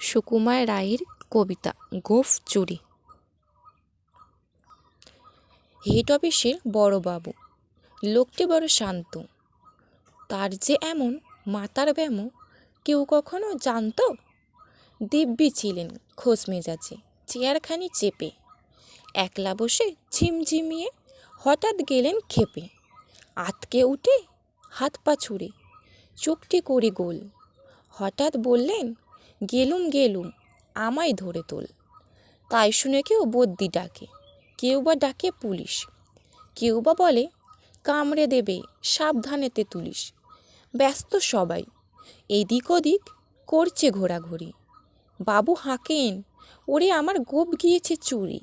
সুকুমার রায়ের কবিতা, গোফ চুরি। হেড অফিসের বড়বাবু লোকটি বড় শান্ত। তার যে এমন মাতার ব্যামো কেউ কখনো জানত? দিব্যি ছিলেন খোশ মেজাজে, চেয়ারখানি চেপে। একলা বসে ঝিমঝিমিয়ে হঠাৎ গেলেন খেপে আতকে উঠে হাত পা ছুড়ে চোখটি করে গোল। হঠাৎ বললেন গেলুম গেলুম, আমায় ধরে তোল। তাই শুনে কেউ বদ্যি ডাকে, কেউ বা ডাকে পুলিশ। কেউ বা বলে, কামড়ে দেবে, সাবধানেতে তুলিস। ব্যস্ত সবাই, এদিক ওদিক করছে ঘোরাঘুরি। বাবু হাঁকেন, ওরে আমার গোপ গিয়েছে চুরি।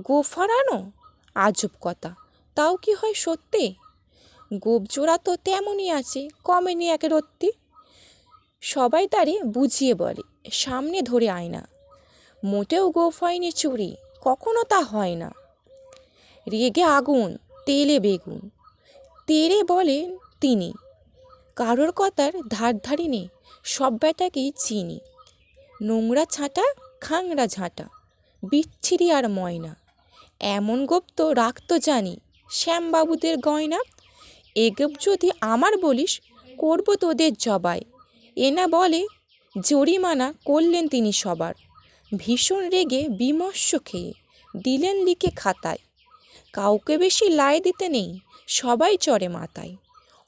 গোপ হারানো আজব কথা, তাও কি হয় সত্যি? গোপ জোড়া তো তেমনই আছে, কমেনি এক রত্তি সবাই তারে বুঝিয়ে বলে, সামনে ধরে আয় না। মোটেও গোফ হয়নি চুরি, কখনো তা হয় না। রেগে আগুন, তেলে বেগুন। তেরে বলেন তিনি, কারোর কথার ধার ধারি নেই, সব ব্যাটাকেই চিনি। নোংরা ছাঁটা খাংরা ঝাঁটা, বিচ্ছিরি আর ময়না। এমন গোপ তো রাখতো জানি, শ্যামবাবুদের গয়না। এগোপ যদি আমার বলিস, করব তোদের জবাই। এনা বলে জরিমানা করলেন তিনি সবার। ভীষণ রেগে বিমর্ষ খেয়ে দিলেন লিখে খাতায়। কাউকে বেশি লাই দিতে নেই, সবাই চড়ে মাথায়।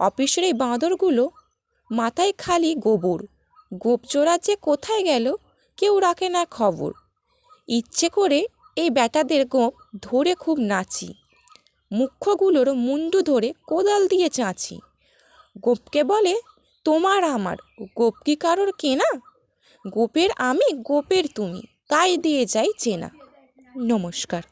অফিসের এই বাঁদরগুলো মাথায় খালি গোবর। গোপচোরা যে কোথায় গেল, কেউ রাখে না খবর। ইচ্ছে করে এই ব্যাটাদের গোপ ধরে খুব নাচি। মুখ্যগুলোর মুন্ডু ধরে কোদাল দিয়ে চাঁচি। গোপকে বলে তোমার আমার। গোপ কি কারোর কেনা? গোপের আমি, গোপের তুমি। তাই দিয়ে যাই চেনা। নমস্কার।